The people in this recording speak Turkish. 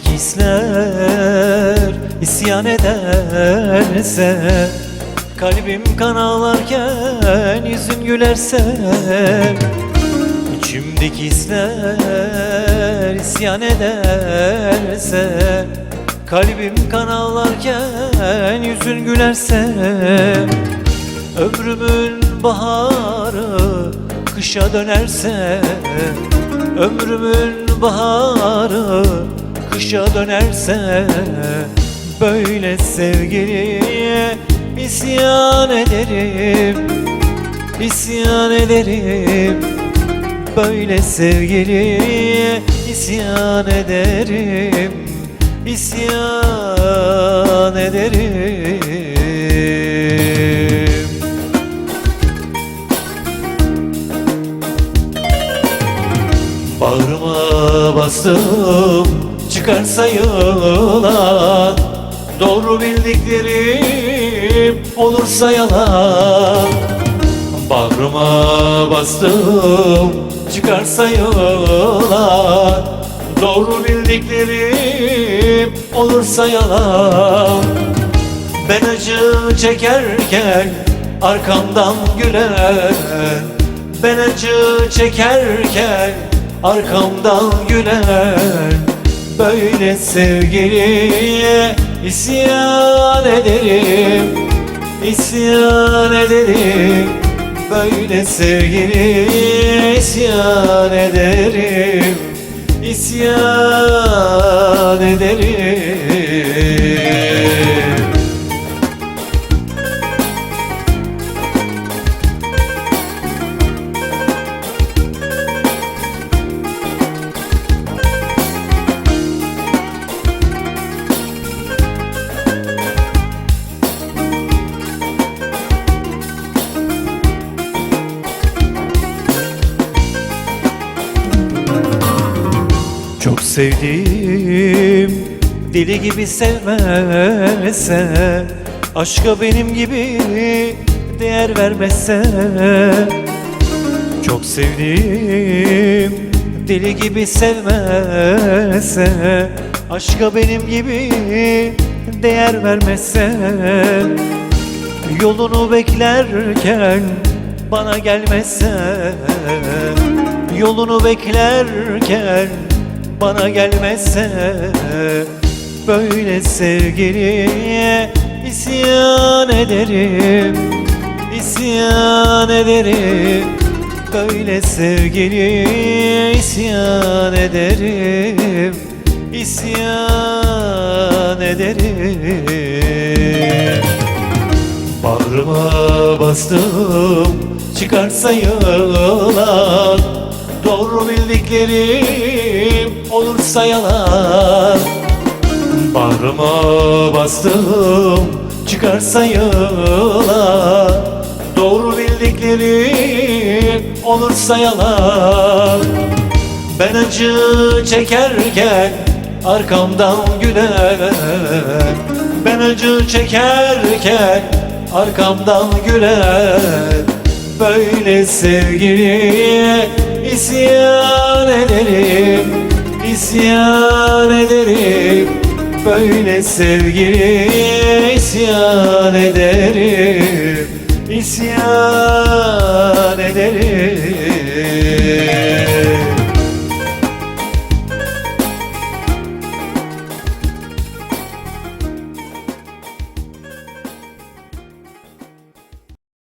Hisler isyan ederse Kalbim kan ağlarken yüzün gülerse İçimdeki hisler isyan ederse Kalbim kan ağlarken yüzün gülerse Ömrümün baharı kışa dönerse Ömrümün baharı kışa dönerse Böyle sevgiliye isyan ederim İsyan ederim. Böyle sevgiliye isyan ederim İsyan ederim. Bağrıma bastım çıkarsa yılan Doğru bildiklerim olursa yalan. Bağrıma bastım çıkarsa yalan Doğru bildiklerim olursa yalan. Ben acı çekerken arkamdan gülen. Ben acı çekerken arkamdan gülen Böyle sevgiliye isyan ederim İsyan ederim. Böyle sevgiliye isyan ederim İsyan ederim Sevdim deli gibi sevmese Aşka benim gibi değer vermese Çok sevdim deli gibi sevmese Aşka benim gibi değer vermese Yolunu beklerken bana gelmese Yolunu beklerken bana gelmese Böyle sevgiliye isyan ederim İsyan ederim. Böyle sevgiliye isyan ederim İsyan ederim. Bağrıma bastım çıkarsa yalan. Doğru bildiklerim olursa yalan. Bağrıma bastım çıkarsa yalan. Doğru bildiklerim olursa yalan. Ben acı çekerken arkamdan gülen Ben acı çekerken arkamdan gülen Böyle sevgiliye isyan İsyan ederim. Böyle sevgiliye isyan ederim. İsyan ederim